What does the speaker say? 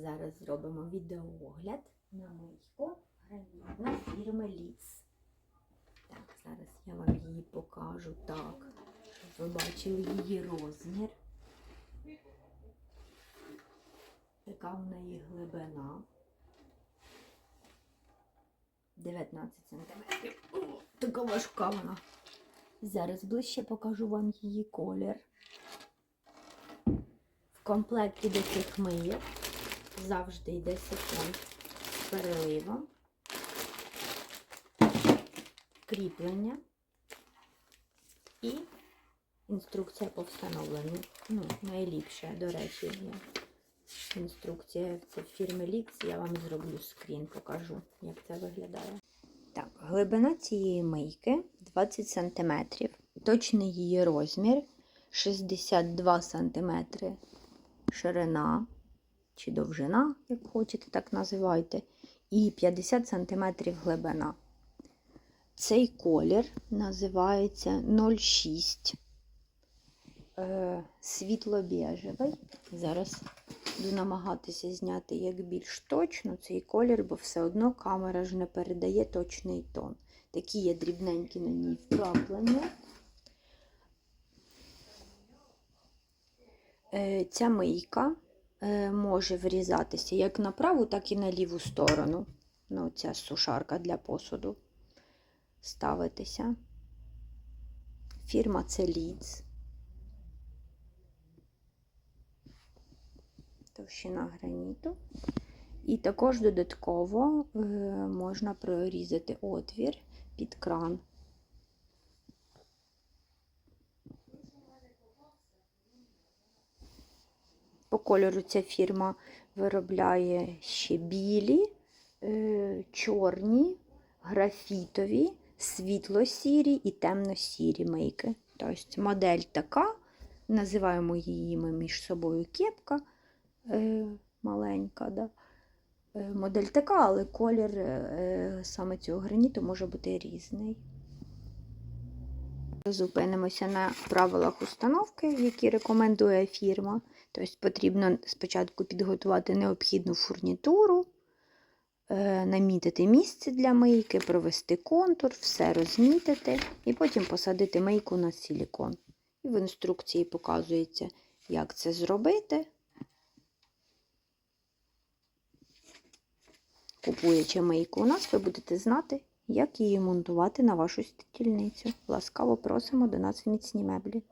зараз зробимо відеоогляд на мийку гранітна фірми Ліц. Так, зараз я вам її покажу так, щоб ви бачили її розмір. Така в неї глибина. 19 см. Така важка вона. Зараз ближче покажу вам її колір. В комплекті до цих мийок завжди йде сифон з кріплення і інструкція по встановленню. Ну, найліпше, до речі, є інструкція це фірми Lix. Я вам зроблю скрін, покажу, як це виглядає. Так, глибина цієї мийки 20 см. Точний її розмір 62 см ширина чи довжина, як хочете, так називайте, і 50 см глибина. Цей колір називається 06 е, світло-біжевий. Зараз буду намагатися зняти як більш точно цей колір, бо все одно камера ж не передає точний тон. Такі є дрібненькі на ній вкраплення. Е, Ця мийка може врізатися як на праву, так і на ліву сторону. Ну, ця сушарка для посуду ставитися. Фірма це Leeds. Товщина граніту. І також додатково е, можна прорізати отвір під кран. По кольору ця фірма виробляє ще білі, е, чорні, графітові, світло-сірі і темно-сірі мийки. Тобто модель така, називаємо її ми між собою кепка е, маленька. Да? Е, Модель така, але колір саме цього граніту може бути різний. Зупинимося на правилах установки, які рекомендує фірма. Тобто потрібно спочатку підготувати необхідну фурнітуру, е, намітити місце для мийки, провести контур, все розмітити і потім посадити мийку на силікон. І в інструкції показується, як це зробити. Купуючи мийку у нас, ви будете знати, як її монтувати на вашу стільницю. Ласкаво просимо до нас міцні меблі.